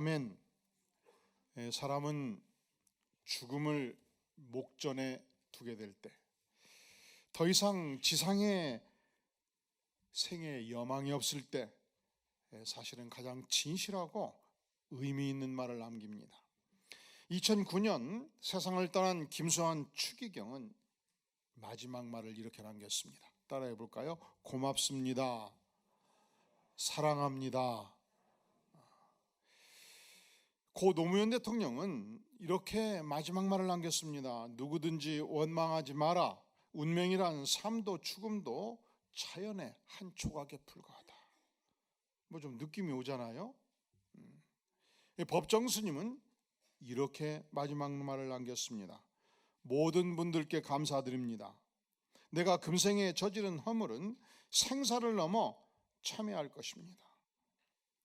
아멘. 에, 사람은 죽음을 목전에 두게 될 때, 더 이상 지상에 생에 여망이 없을 때, 에, 사실은 가장 진실하고 의미 있는 말을 남깁니다. 2009년 세상을 떠난 김수환 추기경은 마지막 말을 이렇게 남겼습니다. 따라해 볼까요? 고맙습니다. 사랑합니다. 고 노무현 대통령은 이렇게 마지막 말을 남겼습니다. 누구든지 원망하지 마라. 운명이란 삶도 죽음도 자연의 한 조각에 불과하다. 뭐 좀 느낌이 오잖아요. 음. 법정 스님은 이렇게 마지막 말을 남겼습니다. 모든 분들께 감사드립니다. 내가 금생에 저지른 허물은 생사를 넘어 참여할 것입니다.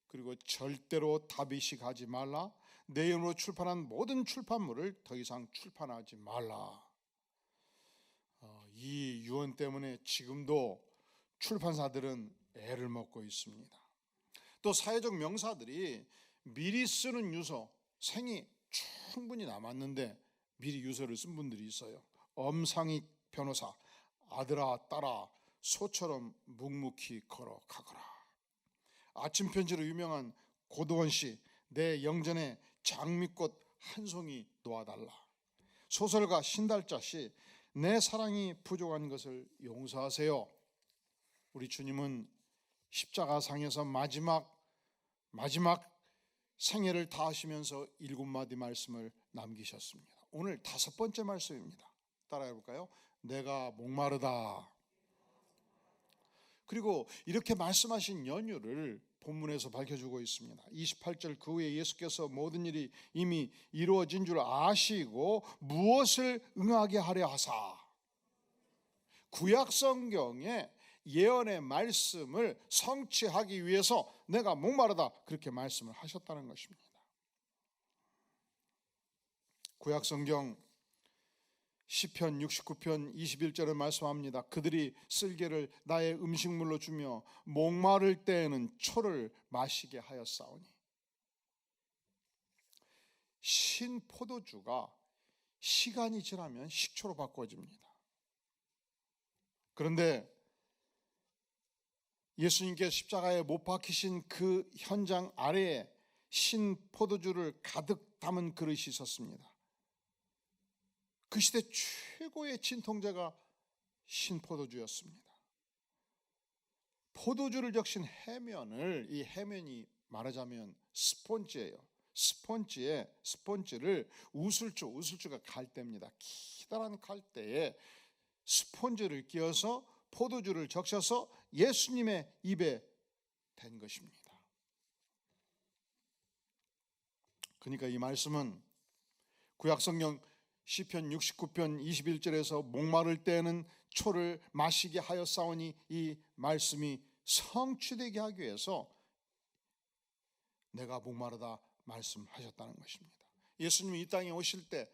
그리고 절대로 다비시 가지 말라. 내 이름으로 출판한 모든 출판물을 더 이상 출판하지 말라. 어, 이 유언 때문에 지금도 출판사들은 애를 먹고 있습니다. 또 사회적 명사들이 미리 쓰는 유서 생이 충분히 남았는데 미리 유서를 쓴 분들이 있어요. 엄상희 변호사 아들아 딸아 소처럼 묵묵히 걸어가거라. 아침 편지로 유명한 고도원 씨 내 영전에 장미꽃 한 송이 놓아달라. 소설가 신달자 씨 내 사랑이 부족한 것을 용서하세요. 우리 주님은 십자가상에서 마지막 마지막 생애를 다하시면서 일곱 마디 말씀을 남기셨습니다. 오늘 다섯 번째 말씀입니다. 따라해 볼까요? 내가 목마르다. 그리고 이렇게 말씀하신 연유를 본문에서 밝혀주고 있습니다. 28절 그 후에 예수께서 모든 일이 이미 이루어진 줄 아시고 무엇을 응하게 하려 하사 구약 성경에 예언의 말씀을 성취하기 위해서 내가 목마르다 그렇게 말씀을 하셨다는 것입니다. 구약 성경 시편 69편 21절을 말씀합니다. 그들이 쓸개를 나의 음식물로 주며 목마를 때에는 초를 마시게 하였사오니 신 포도주가 시간이 지나면 식초로 바꿔집니다. 그런데 예수님께 십자가에 못 박히신 그 현장 아래에 신 포도주를 가득 담은 그릇이 있었습니다. 그 시대 최고의 진통제가 신포도주였습니다. 포도주를 적신 해면을 이 해면이 말하자면 스폰지예요. 스폰지에 스폰지를 우슬주 우슬주가 갈대입니다. 기다란 갈대에 스폰지를 끼워서 포도주를 적셔서 예수님의 입에 댄 것입니다. 그러니까 이 말씀은 구약성경 시편 69편 21절에서 목마를 때에는 초를 마시게 하였사오니 이 말씀이 성취되게 하기 위해서 내가 목마르다 말씀하셨다는 것입니다. 예수님이 이 땅에 오실 때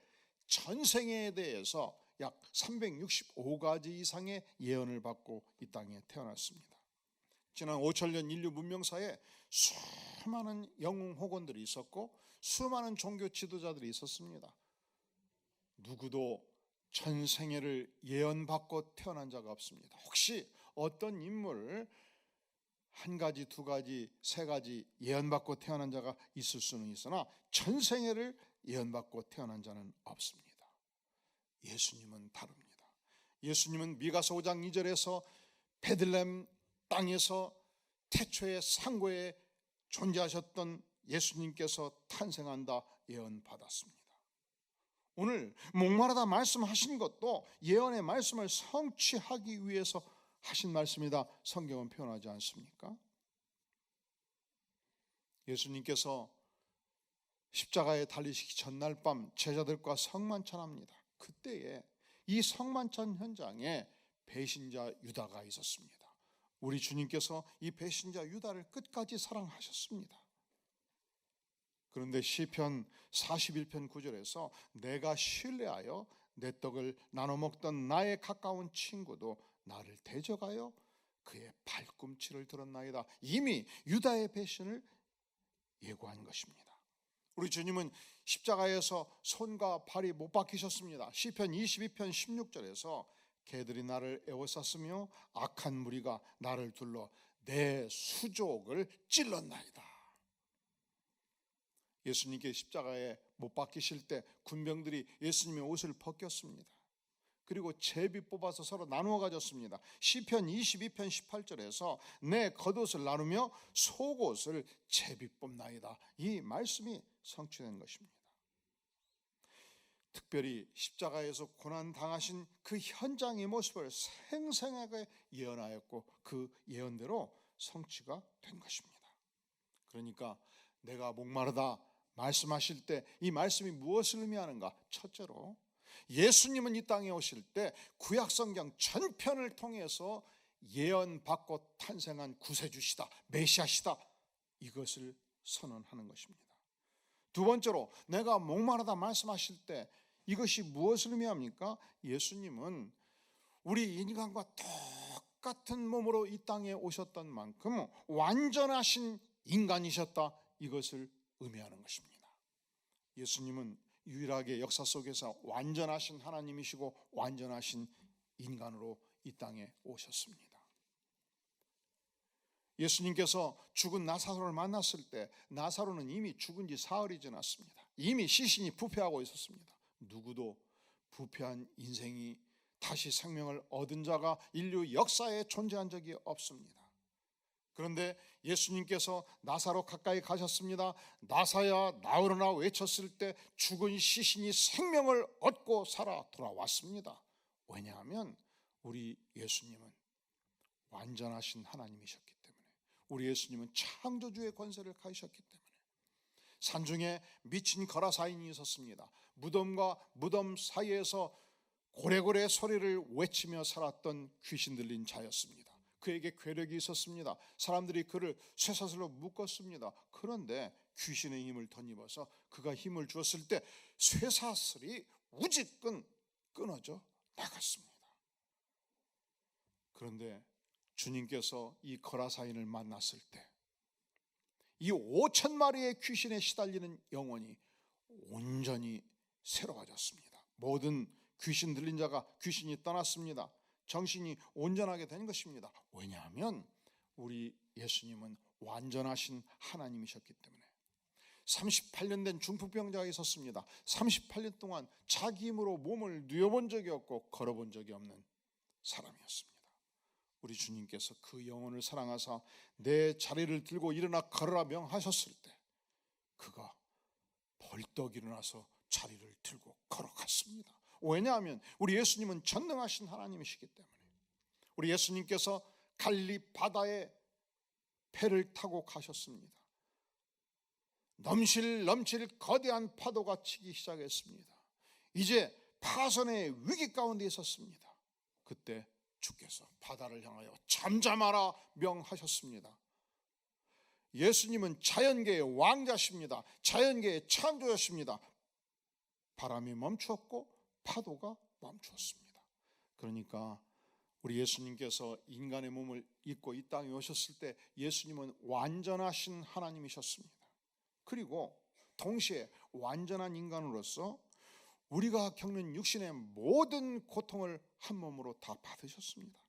전생에 대해서 약 365가지 이상의 예언을 받고 이 땅에 태어났습니다. 지난 5천년 인류 문명사에 수많은 영웅 호건들이 있었고 수많은 종교 지도자들이 있었습니다. 누구도 전생애를 예언받고 태어난 자가 없습니다. 혹시 어떤 인물을 한 가지, 두 가지, 세 가지 예언받고 태어난 자가 있을 수는 있으나 전생애를 예언받고 태어난 자는 없습니다. 예수님은 다릅니다. 예수님은 미가서 5장 2절에서 베들렘 땅에서 태초의 상고에 존재하셨던 예수님께서 탄생한다 예언받았습니다. 오늘 목마르다 말씀하신 것도 예언의 말씀을 성취하기 위해서 하신 말씀이다. 성경은 표현하지 않습니까? 예수님께서 십자가에 달리시기 전날 밤 제자들과 성만찬합니다. 그때에 이 성만찬 현장에 배신자 유다가 있었습니다. 우리 주님께서 이 배신자 유다를 끝까지 사랑하셨습니다. 그런데 시편 41편 9절에서 내가 신뢰하여 내 떡을 나눠 먹던 나의 가까운 친구도 나를 대적하여 그의 발꿈치를 들었나이다. 이미 유다의 배신을 예고한 것입니다. 우리 주님은 십자가에서 손과 발이 못 박히셨습니다. 시편 22편 16절에서 개들이 나를 애워쌌으며 악한 무리가 나를 둘러 내 수족을 찔렀나이다. 예수님께 십자가에 못 박히실 때 군병들이 예수님의 옷을 벗겼습니다. 그리고 제비 뽑아서 서로 나누어 가졌습니다. 시편 22편 18절에서 내 겉옷을 나누며 속옷을 제비 뽑나이다. 이 말씀이 성취된 것입니다. 특별히 십자가에서 고난 당하신 그 현장의 모습을 생생하게 예언하였고 그 예언대로 성취가 된 것입니다. 그러니까 내가 목마르다 말씀하실 때 이 말씀이 무엇을 의미하는가? 첫째로 예수님은 이 땅에 오실 때 구약 성경 전편을 통해서 예언받고 탄생한 구세주시다, 메시아시다 이것을 선언하는 것입니다. 두 번째로 내가 목마르다 말씀하실 때 이것이 무엇을 의미합니까? 예수님은 우리 인간과 똑같은 몸으로 이 땅에 오셨던 만큼 완전하신 인간이셨다 이것을 의미하는 것입니다. 예수님은 유일하게 역사 속에서 완전하신 하나님이시고 완전하신 인간으로 이 땅에 오셨습니다. 예수님께서 죽은 나사로를 만났을 때 나사로는 이미 죽은 지 사흘이 지났습니다. 이미 시신이 부패하고 있었습니다. 누구도 부패한 인생이 다시 생명을 얻은 자가 인류 역사에 존재한 적이 없습니다. 그런데 예수님께서 나사로 가까이 가셨습니다. 나사야 나오르나 외쳤을 때 죽은 시신이 생명을 얻고 살아 돌아왔습니다. 왜냐하면 우리 예수님은 완전하신 하나님이셨기 때문에 우리 예수님은 창조주의 권세를 가지셨기 때문에 산중에 미친 거라사인이 있었습니다. 무덤과 무덤 사이에서 고래고래 소리를 외치며 살았던 귀신 들린 자였습니다. 그에게 괴력이 있었습니다. 사람들이 그를 쇠사슬로 묶었습니다. 그런데 귀신의 힘을 덧입어서 그가 힘을 주었을 때 쇠사슬이 우지끈 끊어져 나갔습니다. 그런데 주님께서 이 거라사인을 만났을 때이 오천 마리의 귀신에 시달리는 영혼이 온전히 새로워졌습니다. 모든 귀신 들린 자가 귀신이 떠났습니다. 정신이 온전하게 된 것입니다. 왜냐하면 우리 예수님은 완전하신 하나님이셨기 때문에 38년 된 중풍병자가 있었습니다. 38년 동안 자기 힘으로 몸을 뉘어본 적이 없고 걸어본 적이 없는 사람이었습니다. 우리 주님께서 그 영혼을 사랑하사 내 자리를 들고 일어나 걸어라 명하셨을 때 그가 벌떡 일어나서 자리를 들고 걸어갔습니다. 왜냐하면 우리 예수님은 전능하신 하나님이시기 때문에 우리 예수님께서 갈리 바다에 배를 타고 가셨습니다. 넘실 넘칠 거대한 파도가 치기 시작했습니다. 이제 파선의 위기 가운데 있었습니다. 그때 주께서 바다를 향하여 잠잠하라 명하셨습니다. 예수님은 자연계의 왕자십니다. 자연계의 창조자십니다. 바람이 멈추었고 파도가 멈추었습니다. 그러니까 우리 예수님께서 인간의 몸을 입고 이 땅에 오셨을 때 예수님은 완전하신 하나님이셨습니다. 그리고 동시에 완전한 인간으로서 우리가 겪는 육신의 모든 고통을 한 몸으로 다 받으셨습니다.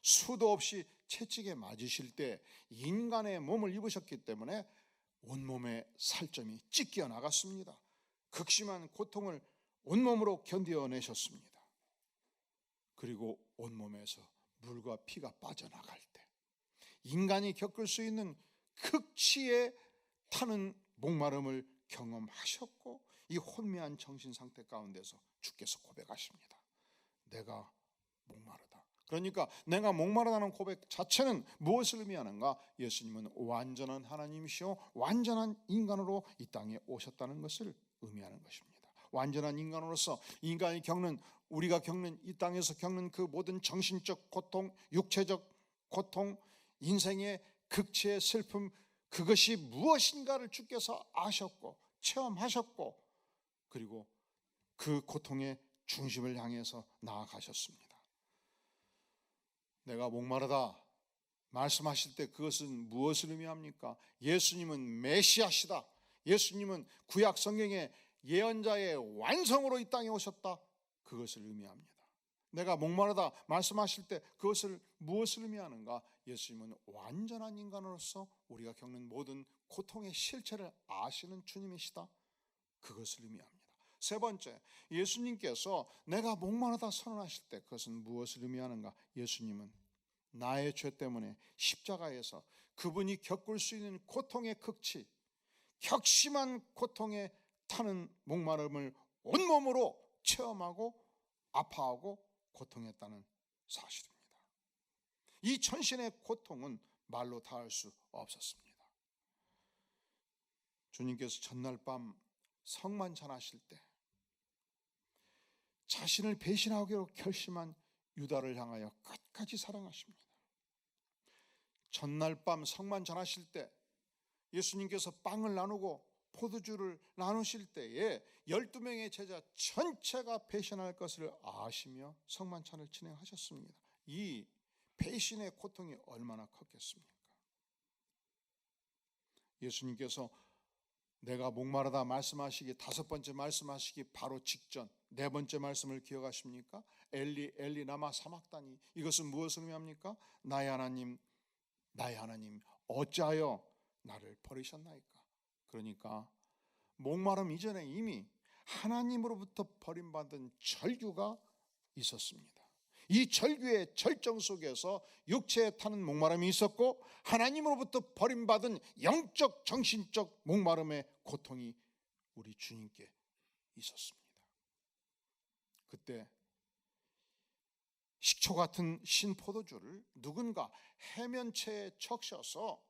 수도 없이 채찍에 맞으실 때 인간의 몸을 입으셨기 때문에 온몸에 살점이 찢겨 나갔습니다. 극심한 고통을 온몸으로 견뎌내셨습니다. 그리고 온몸에서 물과 피가 빠져나갈 때 인간이 겪을 수 있는 극치에 타는 목마름을 경험하셨고 이 혼미한 정신 상태 가운데서 주께서 고백하십니다. 내가 목마르다. 그러니까 내가 목마르다는 고백 자체는 무엇을 의미하는가? 예수님은 완전한 하나님이시요 완전한 인간으로 이 땅에 오셨다는 것을 의미하는 것입니다. 완전한 인간으로서 인간이 겪는 우리가 겪는 이 땅에서 겪는 그 모든 정신적 고통, 육체적 고통, 인생의 극치의 슬픔 그것이 무엇인가를 주께서 아셨고 체험하셨고 그리고 그 고통의 중심을 향해서 나아가셨습니다. 내가 목마르다 말씀하실 때 그것은 무엇을 의미합니까? 예수님은 메시아시다. 예수님은 구약 성경의 예언자의 완성으로 이 땅에 오셨다. 그것을 의미합니다. 내가 목마르다 말씀하실 때 그것을 무엇을 의미하는가? 예수님은 완전한 인간으로서 우리가 겪는 모든 고통의 실체를 아시는 주님이시다. 그것을 의미합니다. 세 번째, 예수님께서 내가 목마르다 선언하실 때 그것은 무엇을 의미하는가? 예수님은 나의 죄 때문에 십자가에서 그분이 겪을 수 있는 고통의 극치, 격심한 고통에 타는 목마름을 온몸으로 체험하고 아파하고 고통했다는 사실입니다. 이 천신의 고통은 말로 다 할 수 없었습니다. 주님께서 전날 밤 성만 전하실 때 자신을 배신하기로 결심한 유다를 향하여 끝까지 사랑하십니다. 전날 밤 성만 전하실 때 예수님께서 빵을 나누고 포도주를 나누실 때에 12명의 제자 전체가 배신할 것을 아시며 성만찬을 진행하셨습니다. 이 배신의 고통이 얼마나 컸겠습니까? 예수님께서 내가 목마르다 말씀하시기 다섯 번째 말씀하시기 바로 직전 네 번째 말씀을 기억하십니까? 엘리 엘리 나마 사막다니 이것은 무엇을 의미합니까? 나의 하나님 나의 하나님 어찌하여 나를 버리셨나이까? 그러니까 목마름 이전에 이미 하나님으로부터 버림받은 절규가 있었습니다. 이 절규의 절정 속에서 육체에 타는 목마름이 있었고 하나님으로부터 버림받은 영적 정신적 목마름의 고통이 우리 주님께 있었습니다. 그때 식초 같은 신 포도주를 누군가 해면체에 적셔서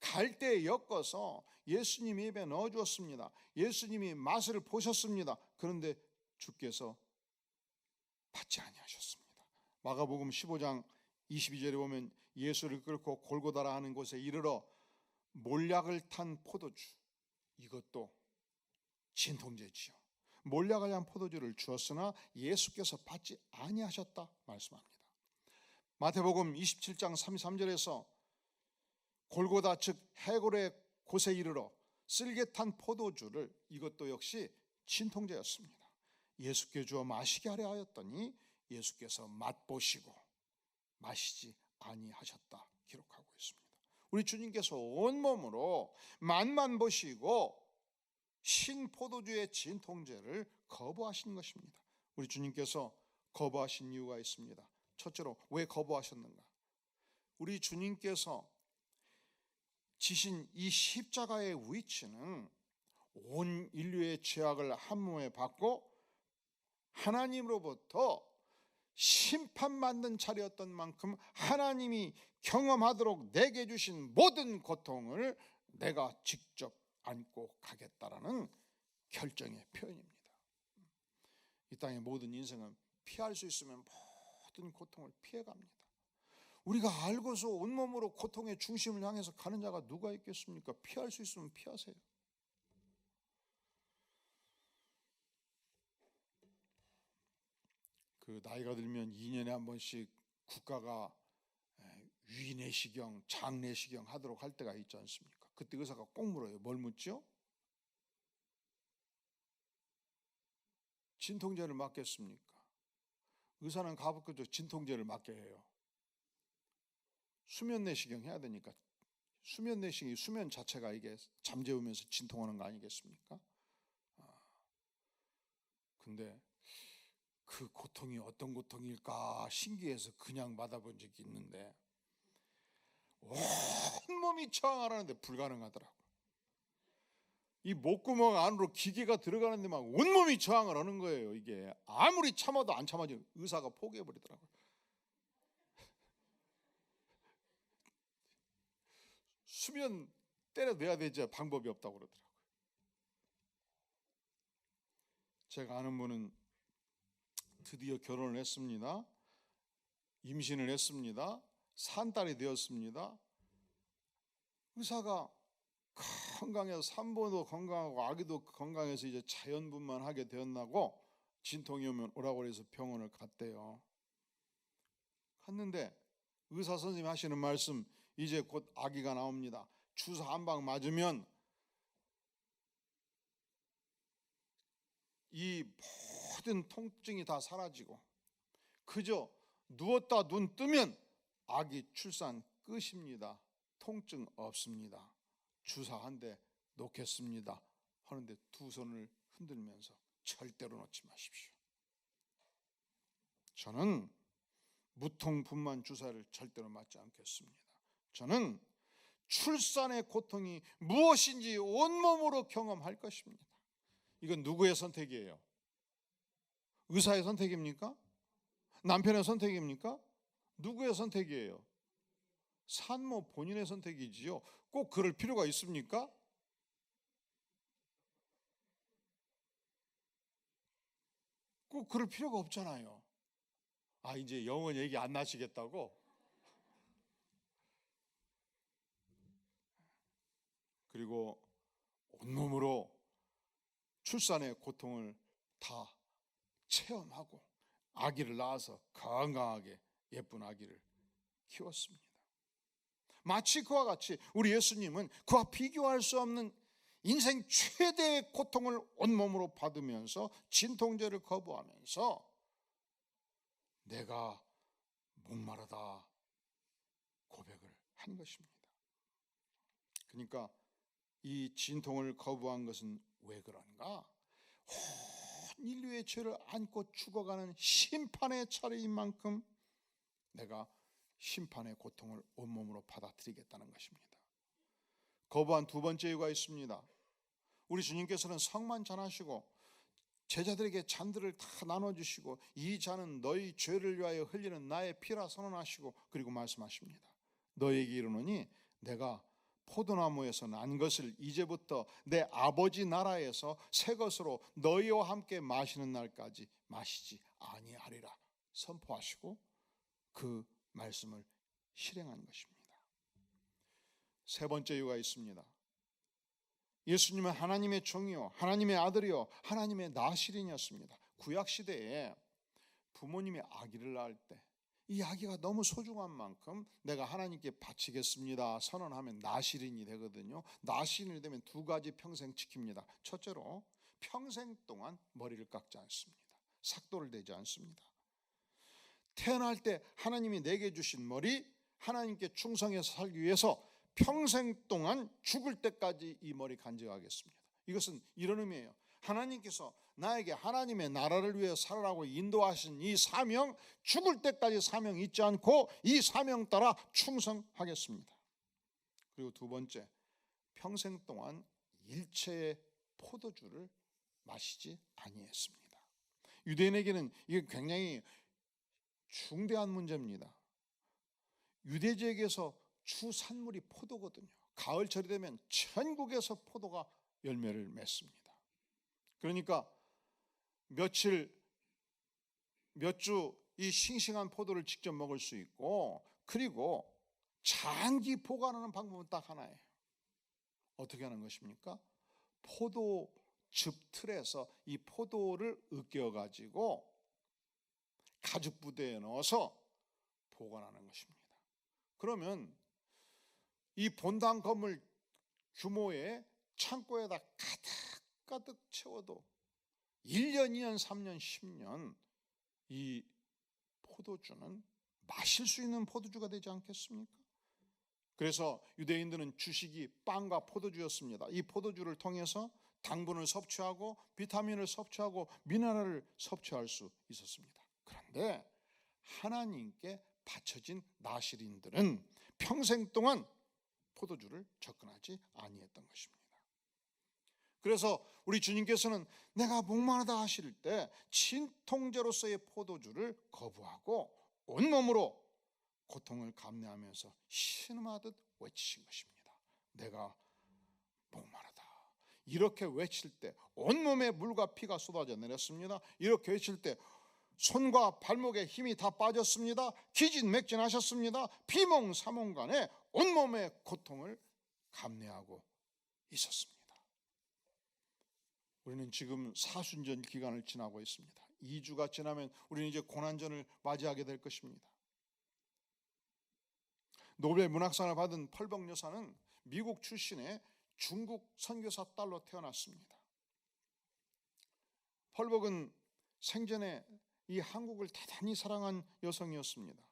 갈대에 엮어서 예수님 입에 넣어 주었습니다. 예수님이 맛을 보셨습니다. 그런데 주께서 받지 아니하셨습니다. 마가복음 15장 22절에 보면 예수를 끌고 골고다라 하는 곳에 이르러 몰약을 탄 포도주 이것도 진통제지요. 몰약을 한 포도주를 주었으나 예수께서 받지 아니하셨다 말씀합니다. 마태복음 27장 33절에서 골고다 즉 해골의 곳에 이르러 쓸개 탄 포도주를 이것도 역시 진통제였습니다. 예수께 주어 마시게 하려 하였더니 예수께서 맛보시고 마시지 아니하셨다 기록하고 있습니다. 우리 주님께서 온몸으로 맛만 보시고 신포도주의 진통제를 거부하신 것입니다. 우리 주님께서 거부하신 이유가 있습니다. 첫째로 왜 거부하셨는가? 우리 주님께서 지신 이 십자가의 위치는 온 인류의 죄악을 한 몸에 받고 하나님으로부터 심판받는 자리였던 만큼 하나님이 경험하도록 내게 주신 모든 고통을 내가 직접 안고 가겠다라는 결정의 표현입니다. 이 땅의 모든 인생은 피할 수 있으면 모든 고통을 피해갑니다. 우리가 알고서 온몸으로 고통의 중심을 향해서 가는 자가 누가 있겠습니까? 피할 수 있으면 피하세요. 그 나이가 들면 2년에 한 번씩 국가가 위내시경, 장내시경 하도록 할 때가 있지 않습니까? 그때 의사가 꼭 물어요. 뭘 묻죠? 진통제를 맞겠습니까? 의사는 가급적 진통제를 맞게 해요. 수면 내시경 해야 되니까 수면 내시경이 수면 자체가 이게 잠재우면서 진통하는 거 아니겠습니까? 아, 근데 그 고통이 어떤 고통일까 신기해서 그냥 받아본 적이 있는데 온몸이 저항하라는데 불가능하더라고. 이 목구멍 안으로 기계가 들어가는데 막 온몸이 저항을 하는 거예요. 이게 아무리 참아도 안 참아지 의사가 포기해 버리더라고요. 수면 때려내야 되지 방법이 없다고 그러더라고요. 제가 아는 분은 드디어 결혼을 했습니다. 임신을 했습니다. 산딸이 되었습니다. 의사가 건강해서 산모도 건강하고 아기도 건강해서 이제 자연분만 하게 되었나고 진통이 오면 오라고 해서 병원을 갔대요. 갔는데 의사 선생님이 하시는 말씀 이제 곧 아기가 나옵니다. 주사 한 방 맞으면 이 모든 통증이 다 사라지고 그저 누웠다 눈 뜨면 아기 출산 끝입니다. 통증 없습니다. 주사 한 대 놓겠습니다. 하는데 두 손을 흔들면서 절대로 놓지 마십시오. 저는 무통분만 주사를 절대로 맞지 않겠습니다. 저는 출산의 고통이 무엇인지 온몸으로 경험할 것입니다. 이건 누구의 선택이에요? 의사의 선택입니까? 남편의 선택입니까? 누구의 선택이에요? 산모 본인의 선택이지요. 꼭 그럴 필요가 있습니까? 꼭 그럴 필요가 없잖아요. 아, 이제 영어 얘기 안 나시겠다고? 그리고 온몸으로 출산의 고통을 다 체험하고 아기를 낳아서 건강하게 예쁜 아기를 키웠습니다. 마치 그와 같이 우리 예수님은 그와 비교할 수 없는 인생 최대의 고통을 온몸으로 받으면서 진통제를 거부하면서 내가 목마르다 고백을 한 것입니다. 그러니까 이 진통을 거부한 것은 왜 그런가? 온 인류의 죄를 안고 죽어가는 심판의 차례인 만큼 내가 심판의 고통을 온몸으로 받아들이겠다는 것입니다. 거부한 두 번째 이유가 있습니다. 우리 주님께서는 성만 전하시고 제자들에게 잔들을 다 나눠주시고 이 잔은 너희 죄를 위하여 흘리는 나의 피라 선언하시고 그리고 말씀하십니다. 너에게 이르노니 내가 포도나무에서 난 것을 이제부터 내 아버지 나라에서 새 것으로 너희와 함께 마시는 날까지 마시지 아니하리라 선포하시고 그 말씀을 실행한 것입니다. 세 번째 이유가 있습니다. 예수님은 하나님의 종이요, 하나님의 아들이요, 하나님의 나시린이었습니다. 구약 시대에 부모님이 아기를 낳을 때 이 아기가 너무 소중한 만큼 내가 하나님께 바치겠습니다. 선언하면 나시린이 되거든요. 나시린이 되면 두 가지 평생 지킵니다. 첫째로 평생 동안 머리를 깎지 않습니다. 삭도를 대지 않습니다. 태어날 때 하나님이 내게 주신 머리 하나님께 충성해서 살기 위해서 평생 동안 죽을 때까지 이 머리 간직하겠습니다. 이것은 이런 의미예요. 하나님께서 나에게 하나님의 나라를 위해 살아라고 인도하신 이 사명 죽을 때까지 사명 잊지 않고 이 사명 따라 충성하겠습니다. 그리고 두 번째 평생 동안 일체의 포도주를 마시지 아니했습니다. 유대인에게는 이게 굉장히 중대한 문제입니다. 유대 지역에서 주 산물이 포도거든요. 가을철이 되면 전국에서 포도가 열매를 맺습니다. 그러니까 며칠 몇 주 이 싱싱한 포도를 직접 먹을 수 있고 그리고 장기 보관하는 방법은 딱 하나예요. 어떻게 하는 것입니까? 포도 즙 틀에서 이 포도를 으깨어 가지고 가죽 부대에 넣어서 보관하는 것입니다. 그러면 이 본당 건물 규모의 창고에다 가득 가득 채워도 1년, 2년, 3년, 10년 이 포도주는 마실 수 있는 포도주가 되지 않겠습니까? 그래서 유대인들은 주식이 빵과 포도주였습니다. 이 포도주를 통해서 당분을 섭취하고 비타민을 섭취하고 미네랄을 섭취할 수 있었습니다. 그런데 하나님께 바쳐진 나시린들은 평생 동안 포도주를 접근하지 아니했던 것입니다. 그래서 우리 주님께서는 내가 목마르다 하실 때 진통제로서의 포도주를 거부하고 온몸으로 고통을 감내하면서 신음하듯 외치신 것입니다. 내가 목마르다. 이렇게 외칠 때 온몸에 물과 피가 쏟아져 내렸습니다. 이렇게 외칠 때 손과 발목에 힘이 다 빠졌습니다. 기진맥진하셨습니다. 비몽사몽간에 온몸의 고통을 감내하고 있었습니다. 우리는 지금 사순전 기간을 지나고 있습니다. 2주가 지나면 우리는 이제 고난전을 맞이하게 될 것입니다. 노벨 문학상을 받은 펄벅 여사는 미국 출신의 중국 선교사 딸로 태어났습니다. 펄벅은 생전에 이 한국을 대단히 사랑한 여성이었습니다.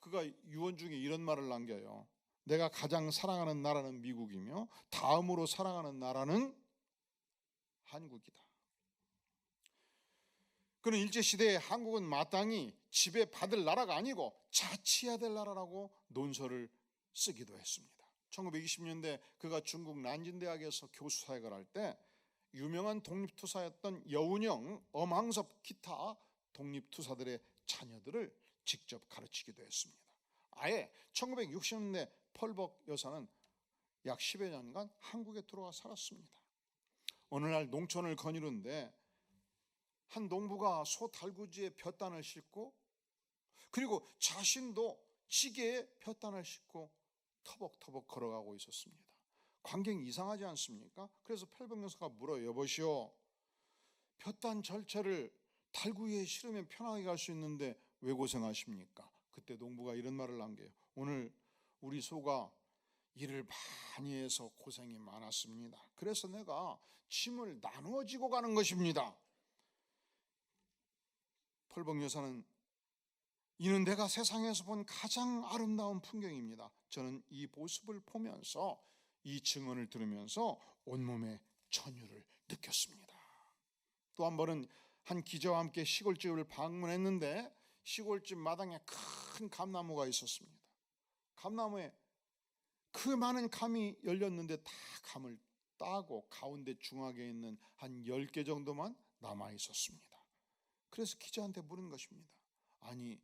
그가 유언 중에 이런 말을 남겨요. 내가 가장 사랑하는 나라는 미국이며 다음으로 사랑하는 나라는 한국이다. 그는 일제 시대에 한국은 마땅히 지배 받을 나라가 아니고 자치해야 될 나라라고 논설을 쓰기도 했습니다. 1920년대 그가 중국 난진 대학에서 교수 사역을 할 때 유명한 독립투사였던 여운형, 엄항섭 기타 독립투사들의 자녀들을 직접 가르치기도 했습니다. 아예 1960년대 펄벅 여사는 약 10여 년간 한국에 들어와 살았습니다. 어느 날 농촌을 거니는데 한 농부가 소 달구지에 볕단을 싣고 그리고 자신도 지게에 볕단을 싣고 터벅터벅 걸어가고 있었습니다. 광경이 이상하지 않습니까? 그래서 펠병여사가 물어 여보시오. 볕단 절차를 달구 위에 실으면 편하게 갈 수 있는데 왜 고생하십니까? 그때 농부가 이런 말을 남겨요. 오늘 우리 소가 일을 많이 해서 고생이 많았습니다. 그래서 내가 짐을 나누어 지고 가는 것입니다. 펄벅 여사는 이는 내가 세상에서 본 가장 아름다운 풍경입니다. 저는 이 모습을 보면서 이 증언을 들으면서 온몸에 전율을 느꼈습니다. 또 한 번은 한 기자와 함께 시골집을 방문했는데 시골집 마당에 큰 감나무가 있었습니다. 감나무에 그 많은 감이 열렸는데 다 감을 따고 가운데 중앙에 있는 한 10개 정도만 남아 있었습니다. 그래서 기자한테 물은 것입니다. 아니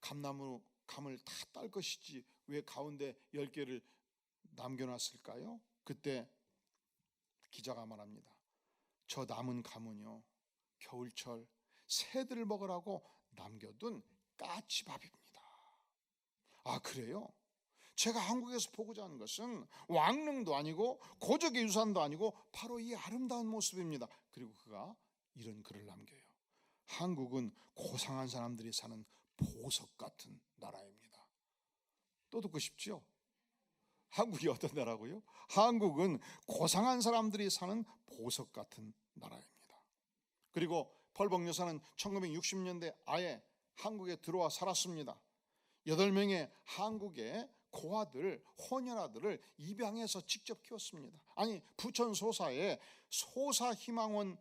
감나무 감을 다 딸 것이지 왜 가운데 열 개를 남겨놨을까요? 그때 기자가 말합니다. 저 남은 감은요 겨울철 새들 먹으라고 남겨둔 까치밥입니다. 아 그래요? 제가 한국에서 보고자 하는 것은 왕릉도 아니고 고적의 유산도 아니고 바로 이 아름다운 모습입니다. 그리고 그가 이런 글을 남겨요. 한국은 고상한 사람들이 사는 보석 같은 나라입니다. 또 듣고 싶죠? 한국이 어떤 나라고요? 한국은 고상한 사람들이 사는 보석 같은 나라입니다. 그리고 펄벅 여사는 1960년대 아예 한국에 들어와 살았습니다. 8명의 한국의 고아들, 혼혈아들을 입양해서 직접 키웠습니다. 아니 부천 소사에 소사희망원이라는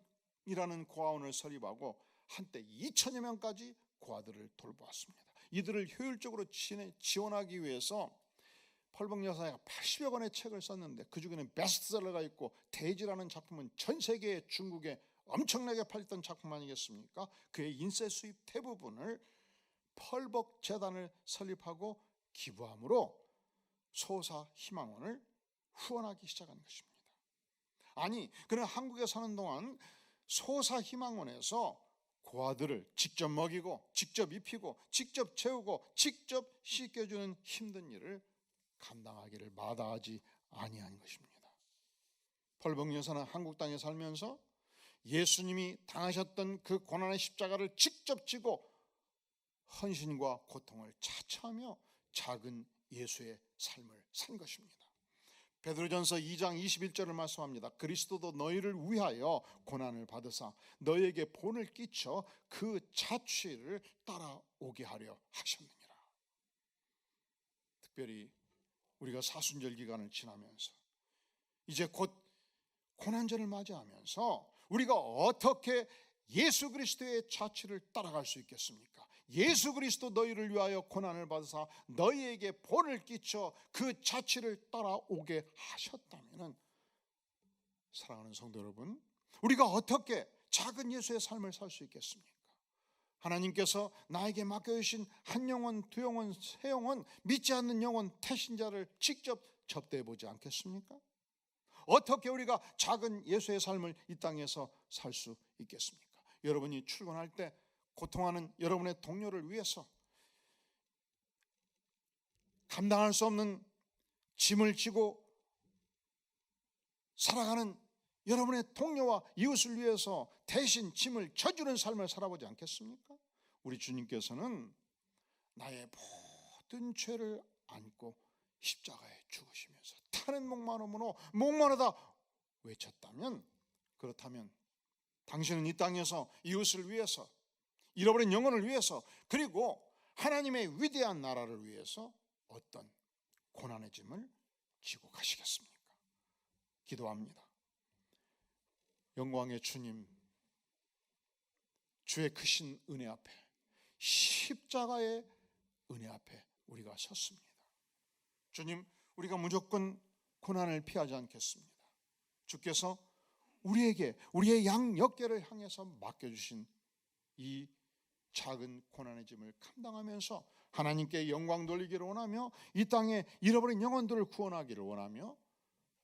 고아원을 설립하고 한때 2천여 명까지 고아들을 돌보았습니다. 이들을 효율적으로 지원하기 위해서 펄벅 여사가 80여 권의 책을 썼는데 그 중에는 베스트셀러가 있고 대지라는 작품은 전 세계 중국에 엄청나게 팔렸던 작품 아니겠습니까? 그의 인쇄 수입 대부분을 펄벅 재단을 설립하고 기부함으로 소사 희망원을 후원하기 시작한 것입니다. 아니, 그는 한국에 사는 동안 소사 희망원에서 고아들을 직접 먹이고 직접 입히고 직접 채우고 직접 씻겨주는 힘든 일을 감당하기를 마다하지 아니한 것입니다. 펄벅 여사는 한국 땅에 살면서 예수님이 당하셨던 그 고난의 십자가를 직접 지고 헌신과 고통을 차차하며 작은 예수의 삶을 산 것입니다. 베드로전서 2장 21절을 말씀합니다. 그리스도도 너희를 위하여 고난을 받으사 너희에게 본을 끼쳐 그 자취를 따라오게 하려 하셨느니라. 특별히 우리가 사순절 기간을 지나면서 이제 곧 고난절을 맞이하면서 우리가 어떻게 예수 그리스도의 자취를 따라갈 수 있겠습니까? 예수 그리스도 너희를 위하여 고난을 받으사 너희에게 본을 끼쳐 그 자취를 따라오게 하셨다면 사랑하는 성도 여러분 우리가 어떻게 작은 예수의 삶을 살 수 있겠습니까? 하나님께서 나에게 맡겨주신 한 영혼, 두 영혼, 세 영혼, 믿지 않는 영혼, 태신자를 직접 접대해 보지 않겠습니까? 어떻게 우리가 작은 예수의 삶을 이 땅에서 살 수 있겠습니까? 여러분이 출근할 때 고통하는 여러분의 동료를 위해서 감당할 수 없는 짐을 지고 살아가는 여러분의 동료와 이웃을 위해서 대신 짐을 져주는 삶을 살아보지 않겠습니까? 우리 주님께서는 나의 모든 죄를 안고 십자가에 죽으시면서 타는 목마름으로 목마르다 외쳤다면 그렇다면 당신은 이 땅에서 이웃을 위해서 잃어버린 영혼을 위해서 그리고 하나님의 위대한 나라를 위해서 어떤 고난의 짐을 지고 가시겠습니까? 기도합니다. 영광의 주님, 주의 크신 은혜 앞에 십자가의 은혜 앞에 우리가 섰습니다. 주님, 우리가 무조건 고난을 피하지 않겠습니다. 주께서 우리에게 우리의 양역계를 향해서 맡겨주신 이 작은 고난의 짐을 감당하면서 하나님께 영광 돌리기를 원하며 이 땅에 잃어버린 영혼들을 구원하기를 원하며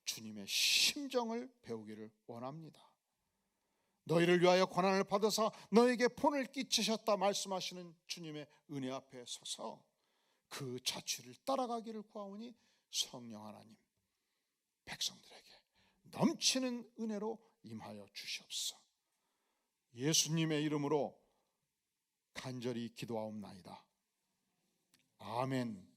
주님의 심정을 배우기를 원합니다. 너희를 위하여 고난을 받아서 너에게 본을 끼치셨다 말씀하시는 주님의 은혜 앞에 서서 그 자취를 따라가기를 구하오니 성령 하나님 백성들에게 넘치는 은혜로 임하여 주시옵소서. 예수님의 이름으로 간절히 기도하옵나이다. 아멘.